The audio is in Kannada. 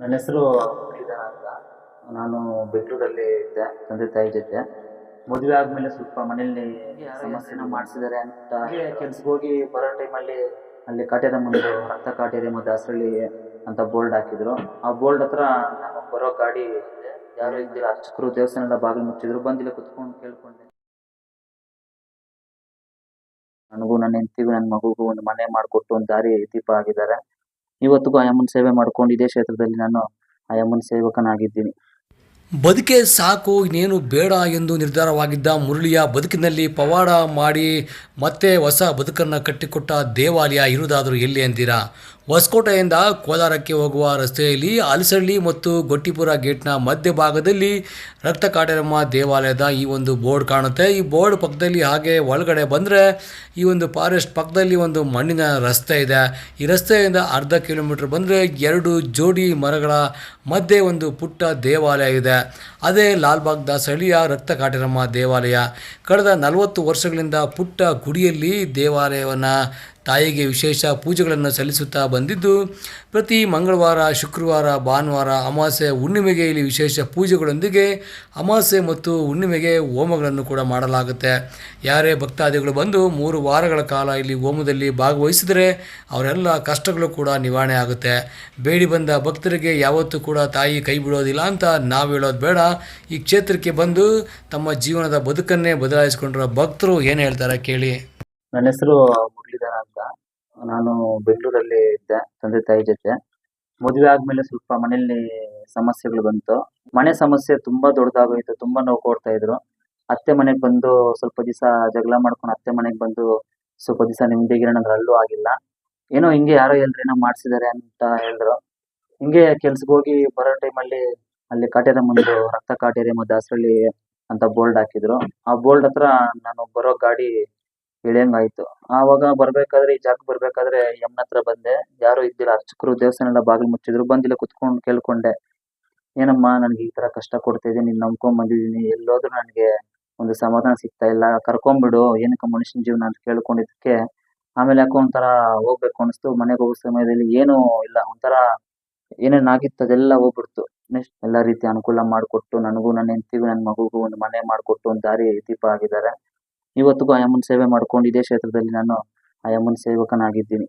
ನನ್ನ ಹೆಸರು ಮುರಳೀಧರ ಅಂತ. ನಾನು ಬೆಂಗಳೂರಲ್ಲಿ ಇದ್ದೆ, ತಂದೆ ತಾಯಿ ಜೊತೆ. ಮದುವೆ ಆದ್ಮೇಲೆ ಸ್ವಲ್ಪ ಮನೆಯಲ್ಲಿ ಸಮಸ್ಯೆನ ಮಾಡಿಸಿದ್ದಾರೆ ಅಂತ ಕೆಲ್ಸಕ್ಕೆ ಹೋಗಿ ಬರೋ ಟೈಮಲ್ಲಿ ಅಲ್ಲಿ ಕಾಟೇದ ಮುಂದೆ ರಕ್ತ ಕಾಟೇರಿ ಮತ್ತು ದಾಸರಳ್ಳಿ ಅಂತ ಬೋರ್ಡ್ ಹಾಕಿದ್ರು. ಆ ಬೋರ್ಡ್ ಹತ್ರ ನಾನು ಬರೋ ಗಾಡಿ. ಯಾರು ಇದ್ದಿಲ್ಲ ಅರ್ಚಕರು ದೇವಸ್ಥಾನದ ಬಾಗಿಲು ಮುಚ್ಚಿದ್ರು. ಬಂದಿಲ್ಲ, ಕುತ್ಕೊಂಡು ಕೇಳ್ಕೊಂಡೆ. ನನಗೂ ನನ್ನ ಹೆಂಡತಿಗೂ, ನನ್ನ ಮಗುಗೂ ಒಂದು ಮನೆ ಮಾಡಿಕೊಟ್ಟು ಒಂದು ದಾರಿ ದೀಪ ಆಗಿದ್ದಾರೆ ಇವತ್ತಿಗೂ ಆಯಮ್ಮನ ಸೇವೆ ಮಾಡ್ಕೊಂಡು ಇದೇ ಕ್ಷೇತ್ರದಲ್ಲಿ ನಾನು ಆಯಮ್ಮನ ಸೇವಕನಾಗಿದ್ದೀನಿ. ಬದುಕೆ ಸಾಕು, ಇನ್ನೇನು ಬೇಡ ಎಂದು ನಿರ್ಧಾರವಾಗಿದ್ದ ಮುರಳಿಯ ಬದುಕಿನಲ್ಲಿ ಪವಾಡ ಮಾಡಿ ಮತ್ತೆ ಹೊಸ ಬದುಕನ್ನು ಕಟ್ಟಿಕೊಟ್ಟ ದೇವಾಲಯ ಇರುವುದಾದರೂ ಎಲ್ಲಿ ಅಂತೀರಾ? ಹೊಸಕೋಟೆಯಿಂದ ಕೋಲಾರಕ್ಕೆ ಹೋಗುವ ರಸ್ತೆಯಲ್ಲಿ ಅಲಸಳ್ಳಿ ಮತ್ತು ಗೊಟ್ಟಿಪುರ ಗೇಟ್ನ ಮಧ್ಯಭಾಗದಲ್ಲಿ ರಕ್ತ ಕಾಟೇರಮ್ಮ ದೇವಾಲಯದ ಈ ಒಂದು ಬೋರ್ಡ್ ಕಾಣುತ್ತೆ. ಈ ಬೋರ್ಡ್ ಪಕ್ಕದಲ್ಲಿ ಹಾಗೆ ಒಳಗಡೆ ಬಂದರೆ ಈ ಒಂದು ಫಾರೆಸ್ಟ್ ಪಕ್ಕದಲ್ಲಿ ಒಂದು ಮಣ್ಣಿನ ರಸ್ತೆ ಇದೆ. ಈ ರಸ್ತೆಯಿಂದ ಅರ್ಧ ಕಿಲೋಮೀಟರ್ ಬಂದರೆ ಎರಡು ಜೋಡಿ ಮರಗಳ ಮಧ್ಯೆ ಒಂದು ಪುಟ್ಟ ದೇವಾಲಯ ಇದೆ. ಅದೇ ಲಾಲ್ಬಾಗ್ ದಾಸಹಳ್ಳಿಯ ರಕ್ತ ಕಾಟೇರಮ್ಮ ದೇವಾಲಯ. ಕಳೆದ ನಲವತ್ತು ವರ್ಷಗಳಿಂದ ಪುಟ್ಟ ಗುಡಿಯಲ್ಲಿ ದೇವಾಲಯವನ್ನು ತಾಯಿಗೆ ವಿಶೇಷ ಪೂಜೆಗಳನ್ನು ಸಲ್ಲಿಸುತ್ತಾ ಬಂದಿದ್ದು, ಪ್ರತಿ ಮಂಗಳವಾರ, ಶುಕ್ರವಾರ, ಭಾನುವಾರ ಅಮಾವಾಸ್ಯೆ ಹುಣ್ಣಿಮೆಗೆ ಇಲ್ಲಿ ವಿಶೇಷ ಪೂಜೆಗಳೊಂದಿಗೆ ಅಮಾವಾಸ್ಯೆ ಮತ್ತು ಹುಣ್ಣಿಮೆಗೆ ಹೋಮಗಳನ್ನು ಕೂಡ ಮಾಡಲಾಗುತ್ತೆ. ಯಾರೇ ಭಕ್ತಾದಿಗಳು ಬಂದು ಮೂರು ವಾರಗಳ ಕಾಲ ಇಲ್ಲಿ ಹೋಮದಲ್ಲಿ ಭಾಗವಹಿಸಿದರೆ ಅವರೆಲ್ಲ ಕಷ್ಟಗಳು ಕೂಡ ನಿವಾರಣೆ ಆಗುತ್ತೆ. ಬೇಡಿ ಬಂದ ಭಕ್ತರಿಗೆ ಯಾವತ್ತೂ ಕೂಡ ತಾಯಿ ಕೈ ಬಿಡೋದಿಲ್ಲ ಅಂತ ನಾವು ಹೇಳೋದು ಬೇಡ. ಈ ಕ್ಷೇತ್ರಕ್ಕೆ ಬಂದು ತಮ್ಮ ಜೀವನದ ಬದುಕನ್ನೇ ಬದಲಾಯಿಸಿಕೊಂಡಿರೋ ಭಕ್ತರು ಏನು ಹೇಳ್ತಾರೆ ಕೇಳಿ. ನನ್ನ ಹೆಸರು ನಾನು ಬೆಂಗಳೂರಲ್ಲಿ ಇದ್ದೆ, ತಂದೆ ತಾಯಿ ಜೊತೆ. ಮದುವೆ ಆದ್ಮೇಲೆ ಸ್ವಲ್ಪ ಮನೆಯಲ್ಲಿ ಸಮಸ್ಯೆಗಳು ಬಂತು. ಮನೆ ಸಮಸ್ಯೆ ತುಂಬಾ ದೊಡ್ಡದಾಗೋಯ್ತು, ತುಂಬಾ ನೋವು ಕೊಡ್ತಾ ಇದ್ರು. ಅತ್ತೆ ಮನೆಗೆ ಬಂದು ಸ್ವಲ್ಪ ದಿವಸ ಜಗಳ ಮಾಡ್ಕೊಂಡು ಅತ್ತೆ ಮನೆಗೆ ಬಂದು ಸ್ವಲ್ಪ ದಿವಸ ನೆಮ್ಮದಿಗಿರೋಣ ಅಂದ್ರೆ ಅಲ್ಲೂ ಆಗಿಲ್ಲ. ಏನೋ ಹಿಂಗೆ ಯಾರೋ ಎಲ್ರೇನೋ ಮಾಡ್ಸಿದ್ದಾರೆ ಅಂತ ಹೇಳಿದ್ರು ಹಿಂಗೆ ಕೆಲ್ಸಕ್ಕೆ ಹೋಗಿ ಬರೋ ಟೈಮಲ್ಲಿ ಅಲ್ಲಿ ಕಾಟೇರ ಮುಂದೆ ರಕ್ತ ಕಾಟೇರಿ ಮತ್ತು ದಾಸರಳ್ಳಿ ಅಂತ ಬೋರ್ಡ್ ಹಾಕಿದ್ರು. ಆ ಬೋರ್ಡ್ ಹತ್ರ ನಾನು ಬರೋ ಗಾಡಿ ಇಳಿಯಂಗಾಯ್ತು ಆವಾಗ ಬರ್ಬೇಕಾದ್ರೆ, ಈ ಜಾಗಕ್ಕೆ ಬರ್ಬೇಕಾದ್ರೆ ಯಮ್ನ ಹತ್ರ ಬಂದೆ. ಯಾರು ಇದ್ದಿಲ್ಲ. ಅರ್ಚಕರು ದೇವಸ್ಥಾನ ಎಲ್ಲ ಬಾಗಿಲು ಮುಚ್ಚಿದ್ರು. ಬಂದಿಲ್ಲ, ಕುತ್ಕೊಂಡು ಕೇಳ್ಕೊಂಡೆ. ಏನಮ್ಮ, ನನಗೆ ಈ ತರ ಕಷ್ಟ ಕೊಡ್ತಾ ಇದ್ದೀನಿ ನೀನ್ ನಂಬ್ಕೊಂಡ್ ಬಂದಿದ್ದೀನಿ. ಎಲ್ಲೋದ್ರೂ ನನಗೆ ಒಂದು ಸಮಾಧಾನ ಸಿಗ್ತಾ ಇಲ್ಲ. ಕರ್ಕೊಂಡ್ಬಿಡು ಏನಕ್ಕ ಮನುಷ್ಯನ ಜೀವನ ಅಂತ ಕೇಳ್ಕೊಂಡಿದ್ದಕ್ಕೆ. ಆಮೇಲೆ ಯಾಕೋ ಒಂಥರ ಹೋಗ್ಬೇಕು ಅನಿಸ್ತು ಮನೆಗೆ ಹೋಗೋ ಸಮಯದಲ್ಲಿ ಏನು ಇಲ್ಲ. ಒಂಥರ ಏನೇನಾಗಿತ್ತು ಅದೆಲ್ಲ ಹೋಗ್ಬಿಡ್ತು. ನೆಕ್ಸ್ಟ್ ಎಲ್ಲ ರೀತಿ ಅನುಕೂಲ ಮಾಡಿಕೊಟ್ಟು, ನನಗೂ, ನನ್ನ ಹೆಂಡತಿಗೂ, ನನ್ನ ಮಗುಗೂ ಒಂದು ಮನೆ ಮಾಡಿಕೊಟ್ಟು ಒಂದು ದಾರಿ ದೀಪ ಆಗಿದ್ದಾರೆ ಇವತ್ತಿಗೂ ಆ ಅಮ್ಮನ ಸೇವೆ ಮಾಡ್ಕೊಂಡು ಇದೇ ಕ್ಷೇತ್ರದಲ್ಲಿ ನಾನು ಆ ಅಮ್ಮನ ಸೇವಕನಾಗಿದ್ದೀನಿ.